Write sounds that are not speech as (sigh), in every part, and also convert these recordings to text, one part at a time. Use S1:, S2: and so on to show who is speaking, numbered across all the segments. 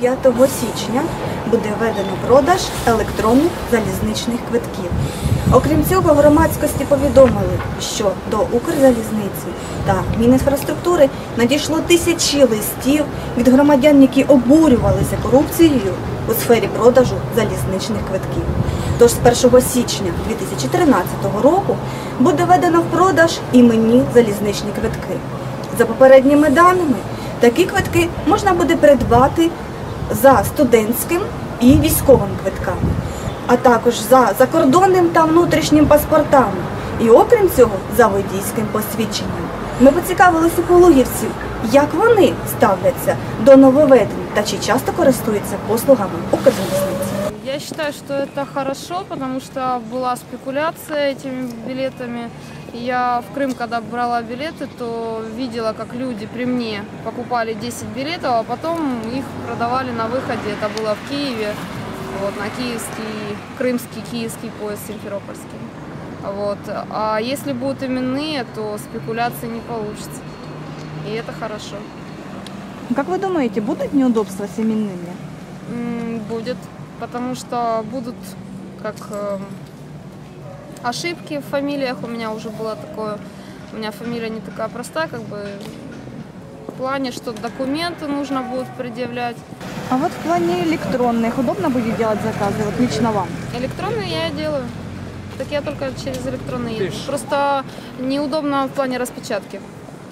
S1: січня буде введено продаж електронних залізничних квитків. Окрім цього, громадськості повідомили, що до Укрзалізниці та Мінінфраструктури надійшло тисячі листів від громадян, які обурювалися корупцією у сфері продажу залізничних квитків. Тож з 1 січня 2013 року буде введено в продаж іменні залізничні квитки. За попередніми даними, такі квитки можна буде придбати за студентським і військовим квитками, а також за закордонним та внутрішнім паспортами. І окрім цього, за водійським посвідченням. Ми поцікавились у пологівців, як вони ставляться до нововведень та чи часто користуються послугами Укрзалізниці.
S2: Я считаю, что это хорошо, потому что была спекуляция этими билетами. Я в Крым, когда брала билеты, то видела, как люди при мне покупали 10 билетов, а потом их продавали на выходе. Это было в Киеве, вот, на киевский, крымский, киевский поезд Симферопольский. Вот. А если будут именные, то спекуляции не получится. И это хорошо.
S1: Как вы думаете, будут неудобства с именными?
S2: М, Будет, потому что будут как эм, ошибки в фамилиях. У меня уже было такое, у меня фамилия не такая простая, как бы в плане, что документы нужно будет предъявлять.
S1: А вот в плане электронных удобно будет делать заказы, вот лично вам?
S2: Электронные я делаю. Так я только через электронные езжу. Просто неудобно в плане распечатки.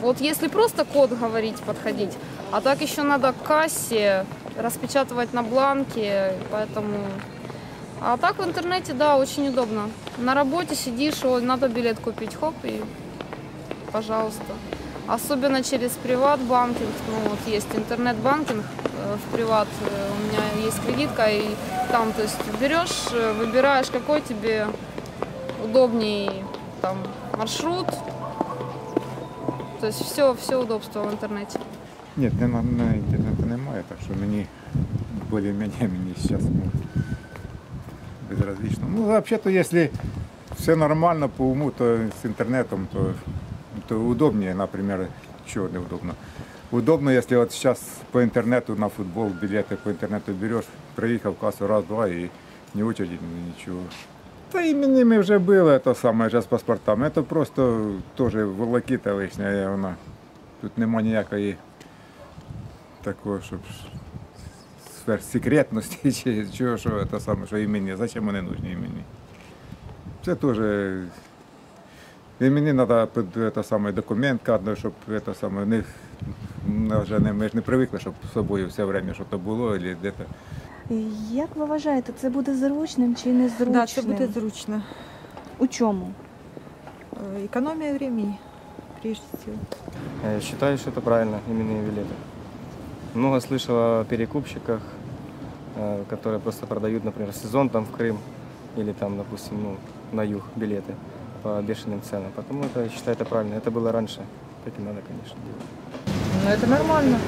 S2: Вот если просто код говорить, подходить, а так еще надо к кассе распечатывать на бланке, поэтому... А так в интернете, да, очень удобно. На работе сидишь, ой, надо билет купить, хоп, и пожалуйста. Особенно через приват-банкинг, ну вот есть интернет-банкинг э, в приват, э, у меня есть кредитка, и там, то есть берешь, э, выбираешь, какой тебе удобней там маршрут, то есть все, все удобство в интернете.
S3: Ні, не на, на немає, так що мені більш-менш мені зараз ну, безразлично. Ну, взагалі-то, якщо все нормально по уму, то з інтернетом, то, то удобнее, наприклад, чого неудобно. Удобно, якщо от зараз по інтернету на футбол білети по інтернету береш, приїхав касу раз-два і не очередь, нічого. Та іменними вже було те саме, зараз з паспортами. Це просто теж волокіта лишня, вона. Тут нема ніякої такого, щоб сфер секретності чи (laughs) чого, що це саме, що імені. Зачем вони нужні імені? Це теж імені треба під це саме документ кадно, щоб це саме не, ми вже не, ми ж не привикли, щоб з собою все время що то було, або де-то.
S1: Як ви вважаєте, це буде зручним чи незручним?
S4: Да, це буде зручно.
S1: У чому?
S4: Э, Экономия времени, прежде всего.
S5: Э, Считаю, что это правильно, именные билеты. Много слышал о перекупщиках, э, которые просто продают, например, сезон там в Крым или там, допустим, ну, на юг билеты по бешеным ценам. Потому это, я считаю, это правильно. Это было раньше. Так и надо, конечно, делать.
S4: Ну, это нормально.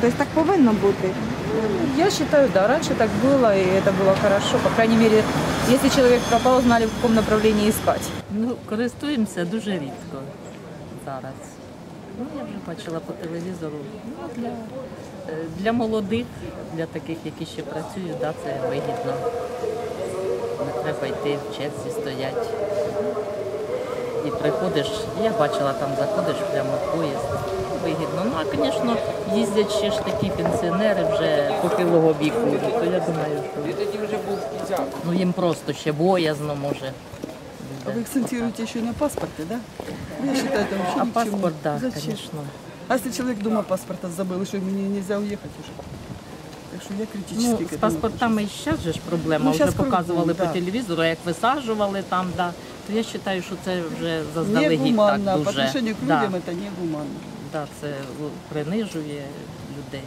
S1: Тобто так повинно бути.
S4: Я считаю, да, раньше так было, и это было хорошо. По крайней мере, если человек пропал, знали, в каком направлении искать.
S6: Ну, користуємося дуже рідко зараз. Ну, я вже бачила по телевізору. Ну, для, е, для молодих, для таких, які ще працюють, да, це вигідно. Не треба йти в черзі стоять. І приходиш, я бачила, там заходиш прямо в поїзд. Вигідно. Ну, а, звісно, їздять ще ж такі пенсіонери вже похилого віку. То я думаю, що ну, їм просто ще боязно може.
S7: А вы акцентируете еще на паспорте, да? Ну, Я считаю, это вообще
S6: А
S7: ни к чему.
S6: паспорт, да,
S7: Зачем?
S6: конечно.
S7: А если человек дома паспорта забыл, и что, мне нельзя уехать уже? Так что я критически
S6: Ну,
S7: к
S6: з
S7: этому
S6: паспортами і зараз же ж проблема.
S7: Ну,
S6: вже
S7: щас
S6: показували
S7: кругом,
S6: по
S7: да.
S6: телевізору, як висаджували там, да. То я вважаю, що це вже
S7: отношусь.
S6: заздалегідь
S7: Негуманно,
S6: так
S7: по
S6: дуже.
S7: отношению к
S6: да,
S7: людям это негуманно.
S6: да, це принижує людей.